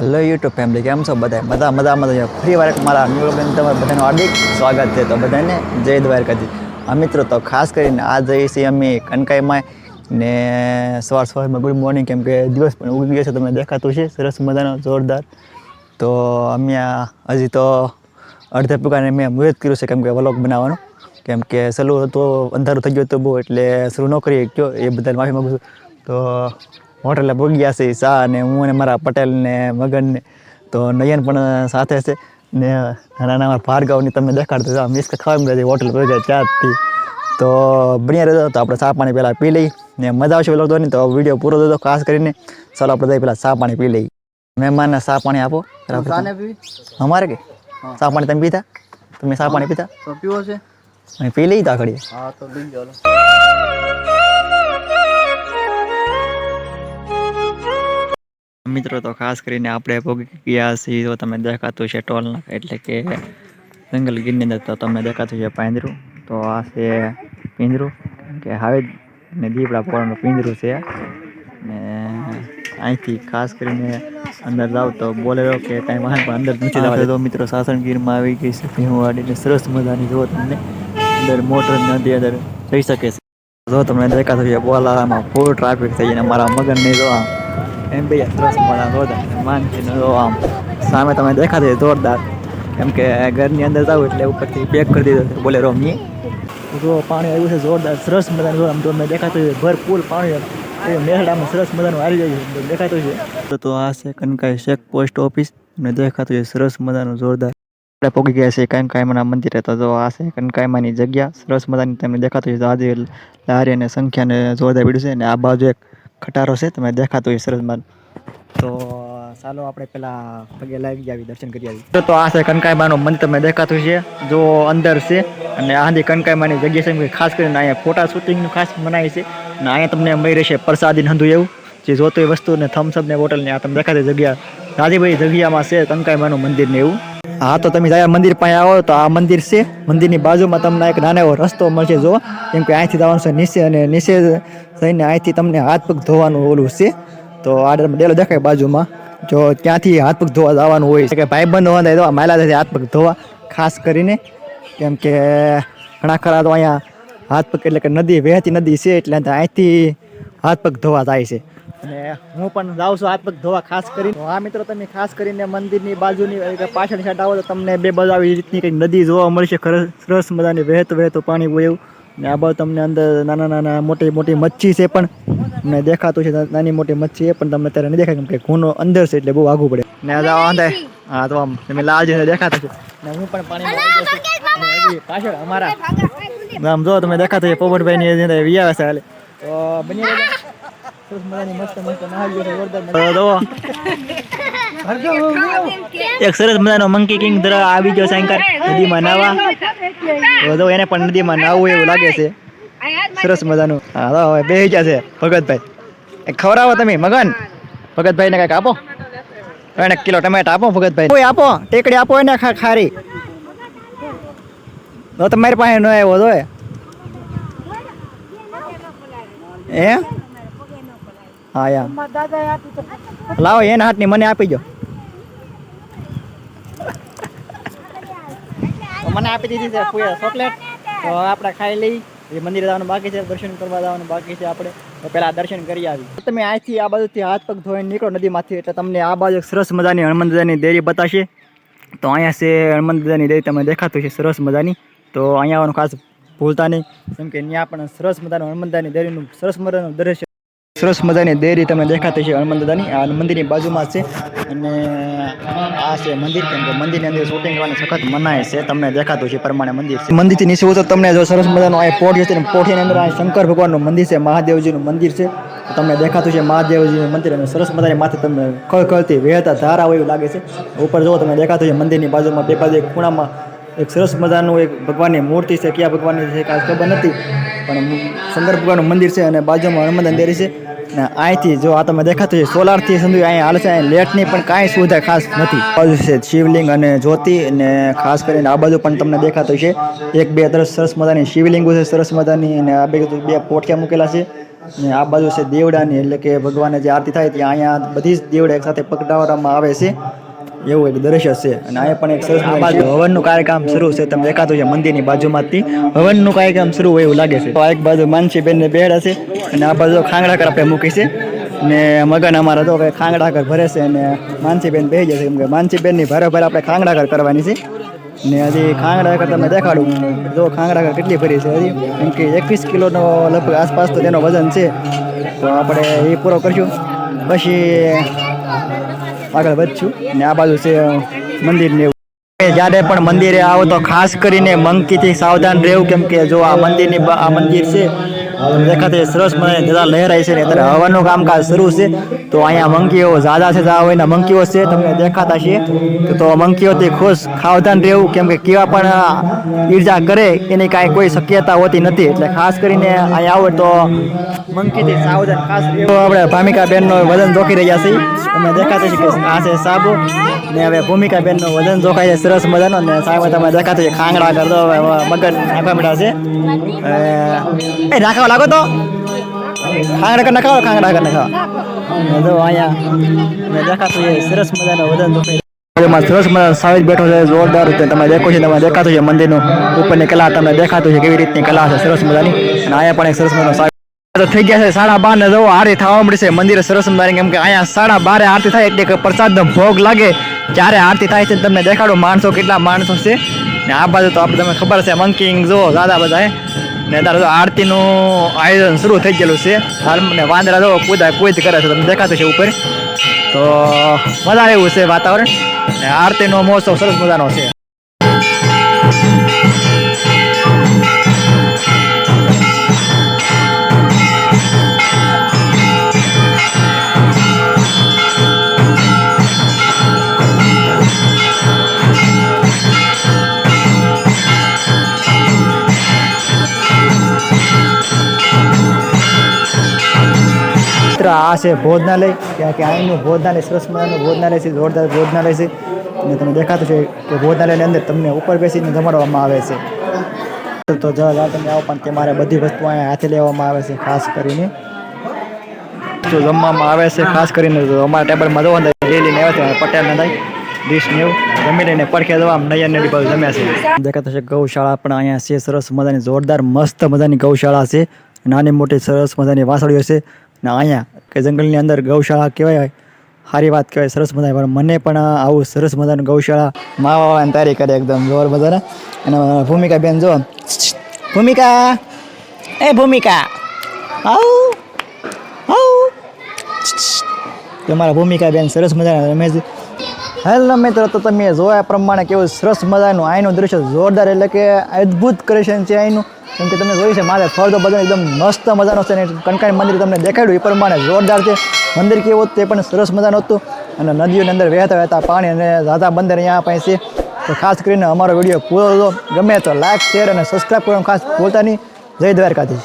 Hello YouTube family કેમ છો બધા બધા મજા મજા. ફરી વાર મારા ન્યૂ તમારે બધાનું હાર્દિક સ્વાગત છે. તો બધાને જય દ્વારકાજી આ મિત્રો, તો ખાસ કરીને આ જઈએ છીએ અમે કનકાઈમાં ને સવાર સવારમાં ગુડ મોર્નિંગ, કેમ કે દિવસ પણ ઉગી ગયો છે, તમને દેખાતું છે સરસ મજાનો, જોરદાર. તો અમે હજી તો અડધે પ્રકારને મેં મુહૂર્ત કર્યું છે, કેમ કે વલોગ બનાવવાનું. કેમ કે સલું તો અંધારું થઈ ગયું હતું બહુ, એટલે શરૂ ન કરી ગયો એ બધાને માફી માગું છું. તો હોટલે પહોંચી ગયા છે શાહ ને હું અને મારા પટેલ ને મગન ને. તો નયન પણ સાથે છે. ને નાના નાના ભાર્ગવની તમને દેખાડતો હતા મિસ ખાવા મળે હોટલ પહોંચી ગયા તો બન્યા રહેતો તો આપણે ચા પાણી પહેલાં પી લઈ ને મજા આવશે પેલો તો નહીં તો વીડિયો પૂરો થતો ખાસ કરીને. ચાલો આપણે પહેલાં ચા પાણી પી લઈ મહેમાનને ચા પાણી આપો અમારે કે? ચા પાણી તમે પીતા તમે ચા પાણી પીતા પીવો છે. પી લઈ તા ઘડીએ હા તો લઈ જાઓ. મિત્રો, તો ખાસ કરીને આપણે ભોગી ગયા છીએ તો તમે દેખાતું છે ટોલના એટલે કે જંગલ ગીરની અંદર તો તમને દેખાતું છે પાંદરું તો આ છે પિંજરું કે હવે ને દીપડા પોળાનું પિંજરું છે. ને અહીંથી ખાસ કરીને અંદર જાવ તો બોલેરો કે કાંઈ વાહન પણ અંદર નથી જવા તો મિત્રો સાસણગીરમાં આવી ગઈ છે ભીમવાડીને સરસ મજાની જો તમને અંદર મોટર નદી અંદર જઈ શકે છે. જો તમને દેખાતું છે બોલામાં ફૂલ ટ્રાફિક થઈ જાય મારા નહીં આમ એમ બે મજા જોરદાર જો આમ. સામે તમે દેખાતું જોરદાર. કેમ કે ઘરની અંદર જાવ એટલે ઉપરથી પેક કરી દીધો બોલે મી. જો પાણી આવ્યું છે જોરદાર. સરસ મજાનું આમ તો મેં દેખાતું છે. ભરપૂર પાણી એ મેહડામાં સરસ મજાનું આવી જાય દેખાતું છે. તો આ છે કનકાઈ શેખ પોસ્ટ ઓફિસ ને દેખાતું છે સરસ મજાનું જોરદાર. આપણે પહોંચી ગયા છે કનકાઈમાના મંદિરે. તો જો આ છે કનકાઈમાની જગ્યા. સરસ મજાની તમને દેખાતું છે. આજે લારી અને સંખ્યાને જોરદાર પીડ્યું છે. અને આ બાજુ એક ખટારો છે, તમે દેખાતું હોય સરસ માન તો, ચાલો આપણે પેલા પગે લાગી આવી, દર્શન કરી આવી. તો આ છે કનકાઈમાનું મંદિર તમે દેખાતું છે જો અંદર છે, અને આંધી કનકાઈમાની જગ્યા છે ખાસ કરીને અહીંયા ફોટા શૂટિંગનું ખાસ મનાય છે. અને અહીંયા તમને મળી રહેશે પ્રસાદી નંધું એવું, જે જોતું એ વસ્તુ ને થમ્સઅપ ને બોટલ ને આ તમે દેખાતી જગ્યા. રાજીભાઈ જગ્યામાં છે કંકાઈમાનું મંદિર ને એવું. હા, તો તમે જાય મંદિર પાસે આવો, તો આ મંદિર છે. મંદિરની બાજુમાં તમને એક નાનો એવો રસ્તો મળશે જો કેમ કે અહીંથી જવાનું છે નીચે અને નીચે થઈને અહીંથી તમને હાથ પગ ધોવાનું ઓલું છે. તો આ ડેલો દેખાય બાજુમાં. જો ત્યાંથી હાથ પગ ધોવા જવાનું હોય. છે કે ભાઈબંધ હોવા તો માયલા હાથ પગ ધોવા, ખાસ કરીને. કેમ કે ઘણા ખરા તો અહીંયા હાથ પગ એટલે કે નદી, વહેતી નદી છે, એટલે અહીંથી હાથ પગ ધોવા જાય છે. અને હું પણ જાઉં છું હાથ પગ ધોવા ખાસ કરીને. આ મિત્રો તમે ખાસ કરીને મંદિરની બાજુની પાછળ સાઈડ આવો તો તમને બે બાજુ આવી રીતની કંઈક નદી જોવા મળશે. સરસ મજાની વહેતું વહેતું પાણી હોય ને આ બાજુ તમને અંદર નાના નાના મોટી મોટી મચ્છી છે પણ. ને દેખાતું છે નાની મોટી મચ્છી એ પણ તમને અત્યારે નહીં દેખાય કેમ કે ખૂનો અંદર છે એટલે બહુ આગું પડે. ને અંદર. હા તો આમ તમે લાલ જેને દેખાતું છે. ને હું પણ છું. હજી પાછળ અમારા. આમ જો તમે દેખાતું છે પોપટભાઈ ની વિયા છે હાલે. તો બની એક સરસ મજાનો મંકી કિંગ ધરા આવી ગયો શંકર નદીમાં નાવા. તો એને પણ નદીમાં નાવું એવું લાગે છે. સરસ મજાનું. હા હવે બે છે ભગતભાઈ. ખવડાવો તમે, મગન. ભગતભાઈ ને કંઈક આપો. એને કિલો ટમેટા આપો, ભગતભાઈ. કોઈ આપો? ટેકડી આપો એને ખારી. તો તમારી પાસે ન આવ્યો તો એ. હા યા. લાવો એના હાથની મને આપી જો તો મને આપી દીધી છે ચોકલેટ. તો આપણે ખાઈ લઈ. એ મંદિર જવાનું બાકી છે દર્શન કરવા જવાનું બાકી છે આપણે. તો પહેલા દર્શન કરી આવી તમે અહીંથી આ બાજુથી હાથ પગ ધોઈને નીકળો નદીમાંથી એટલે તમને આ બાજુ સરસ મજાની હનુમાન દાદાની દેરી બતાવશે તો અહીંયા છે હનુમાન દાદાની દેરી તમને દેખાતું છે સરસ મજાની. તો અહીંયા આવવાનું ખાસ ભૂલતા નહીં. કેમ કે ત્યાં પણ સરસ મજાનું હનુમાન દાદાની દેરીનું સરસ મજાનું દ્રશ્ય સરસ મજાની દેરી તમને દેખાતી છે હનુમાન દાદાની. આ મંદિરની બાજુમાં છે અને આ છે મંદિર. કેમ કે મંદિરની અંદર શૂટિંગ કરવાની સખત મનાય છે. તમને દેખાતું છે પ્રમાણે મંદિર છે. મંદિરથી નીચે ઉતર તમને જો સરસ મજાનું આ પોટ છે પોઠીની અંદર આ શંકર ભગવાનનું મંદિર છે, મહાદેવજીનું મંદિર છે. તમને દેખાતું છે મહાદેવજીનું મંદિર અને સરસ મજાની માથે તમને ખળખળતી વહેતા ધારા હોય એવું લાગે છે. ઉપર જુઓ તમને દેખાતું છે મંદિરની બાજુમાં બે બાજુ એક ખૂણામાં એક સરસ મજાનું એક ભગવાનની મૂર્તિ છે. કયા ભગવાનની છે કાંઈ ખબર નથી. પણ શંકર ભગવાનનું મંદિર છે અને બાજુમાં હનુમાન મંદિર છે. ને અહીંથી જો આ તમે દેખાતું છે સોલારથી સમજો અહીંયા હાલ છે અહીંયા લેટની પણ કાંઈ સુવિધા ખાસ નથી. બાજુ છે શિવલિંગ અને જ્યોતિ અને ખાસ કરીને આ બાજુ પણ તમને દેખાતું છે એક, બે તરફ સરસ મજાની શિવલિંગો છે, સરસ મજાની અને આ બે બે પોઠિયા મૂકેલા છે. ને આ બાજુ છે દેવડાની, એટલે કે ભગવાનને જે આરતી થાય ત્યાં અહીંયા બધી જ દેવડા એક સાથે પકડાવવામાં આવે છે. એવું એક દ્રશ્ય છે. અને અહીંયા પણ એક સરસ આ બાજુ હવનનું કાર્યક્રમ શરૂ છે. તમે દેખાતું છે મંદિરની બાજુમાંથી હવનનું કાર્યક્રમ શરૂ હોય એવું લાગે છે. તો આ એક બાજુ માનસી બેનને બેડા છે. અને આ બાજુ ખાંગડા કર આપણે મૂકી છે. ને મગન અમારા તો હવે ખાંગડા કર ભરે છે અને માનસી બેન બેસી જશે. કેમ કે માનસી બેનની ભરે ભરે આપણે ખાંગડા કર કરવાની છે. ને હજી ખાંગડા કર તમને દેખાડું. જો ખાંગડા કર કેટલી ભરી છે હજી. કેમ કે એકવીસ કિલોનો લગભગ આસપાસ તો તેનો વજન છે. તો આપણે એ પૂરો કરશું. પછી આગળ વધશું. અને આ બાજુ છે મંદિરને એવું. જ્યારે પણ મંદિરે આવો તો ખાસ કરીને મંકીથી સાવધાન રહેવું. કેમ કે જો આ મંદિરની આ મંદિર છે દેખાતે સરસ મને જરા લહેરાય છે ને અત્યારે હવાનું કામકાજ શરૂ છે. તો અહીંયા મંકીઓ ઝાઝા છે ઝા હોય મંકીઓ છે તમને દેખાતા છે. તો મંકીઓથી ખુશ સાવધાન રહેવું કેમ કે કેવા પણ ઈર્જા કરે એની કાંઈ કોઈ શક્યતા હોતી નથી. એટલે ખાસ કરીને અહીંયા આવો તો મંકીથી સાવધાન ખાસ રહેવું. તો આપણે ભામિકા બેનનો વજન જોખી રહ્યા છીએ. અમે દેખાતા છે કે આ છે સાબુ. ને હવે ભૂમિકા બેનનું વજન જોખાય છે સરસ મજાનો. ને સામે તમે દેખાતું છે ખાંગડા કરતો મગજ નાખવા મળ્યા છે. એ નાખવા લાગો તો? ખાંગડા કર નખાવો ખાંગડા કર નખાવા જો અહીંયા દેખાતું સરસ મજાનો વજન સરસ સાવેજ બેઠો છે જોરદાર રીતે તમે દેખો છો તમે દેખાતું છે મંદિરનું. ઉપરની કલા તમને દેખાતું છે કેવી રીતની કલા છે સરસ મજાની. અને અહીંયા પણ એક સરસ મજાનો થઈ ગયા છે સાડા બાર ને જવો આરતી થવા મળશે. મંદિરે સરસ મજાની કેમ કે અહીંયા સાડા બારે આરતી થાય એટલે પ્રસાદ પ્રસાદનો ભોગ લાગે. જ્યારે આરતી થાય છે તમને દેખાડો માણસો કેટલા માણસો છે. ને આ બાજુ તો આપણે તમને ખબર છે મંકિંગ જો દાદા બધા. ને અત્યારે તો આરતીનું આયોજન શરૂ થઈ ગયેલું છે. હાલ ને વાંદરા જો કૂદા કૂદ કરે છે, તમને દેખાતું છે ઉપર. તો મજા એવું છે વાતાવરણ. ને આરતીનો મહોત્સવ સરસ મજાનો છે. મિત્ર આ છે ભોજનાલય. ત્યાં કે અહીંનું ભોજનાલય, સરસ મજાનું ભોજનાલય છે, જોરદાર ભોજનાલય છે. અને તમે દેખાતું છે કે ભોજનાલયની અંદર તમને ઉપર બેસીને જમાડવામાં આવે છે. તો જવા તમે આવો, પણ તમારે બધી વસ્તુ અહીંયા હાથે લેવામાં આવે છે, ખાસ કરીને. જો જમવામાં આવે છે, ખાસ કરીને અમારા ટેબલમાં જવા ને ડેલી ને આવે છે પટેલ ના ડીશ ને એવું. જમી લઈને પડખે જવા નયન ને બાજુ જમ્યા છે દેખાતો છે ગૌશાળા પણ અહીંયા છે, સરસ મજાની, જોરદાર, મસ્ત મજાની ગૌશાળા છે. નાની મોટી સરસ મજાની વાસળીઓ છે. ને, અહીંયા કે જંગલની અંદર ગૌશાળા કહેવાય, સારી વાત કહેવાય, સરસ મજાની. પણ મને પણ આવું સરસ મજાનું ગૌશાળા મા બાબાને તારી કરે એકદમ જોર બધાને. અને ભૂમિકા બેન જો. ભૂમિકા! એ ભૂમિકા! આવ! આવ! તમારા ભૂમિકા બેન સરસ મજાના રમે છે હેલો મિત્રો, તો તમે જોયા પ્રમાણે કેવું સરસ મજાનું અહીંનું દૃશ્ય જોરદાર એટલે કે અદ્ભુત કરેશન છે અહીંનું કેમ કે તમે જોયું છે, મારે ફળ તો બધા એકદમ મસ્ત મજાનો છે અને કનકાઈ મંદિર તમને દેખાડ્યું. એ પ્રમાણે જોરદાર છે. મંદિર કેવું તે પણ સરસ મજાનું હતું. અને નદીઓની અંદર વહેતા વહેતા પાણી અને રાધા બંદર અહીંયા પાસે છે. તો ખાસ કરીને અમારો વીડિયો પૂરો ગમે તો લાઈક શેર અને સબસ્ક્રાઈબ કરવાનું ખાસ બોલતા નહીં. જય દ્વારકાધીશ.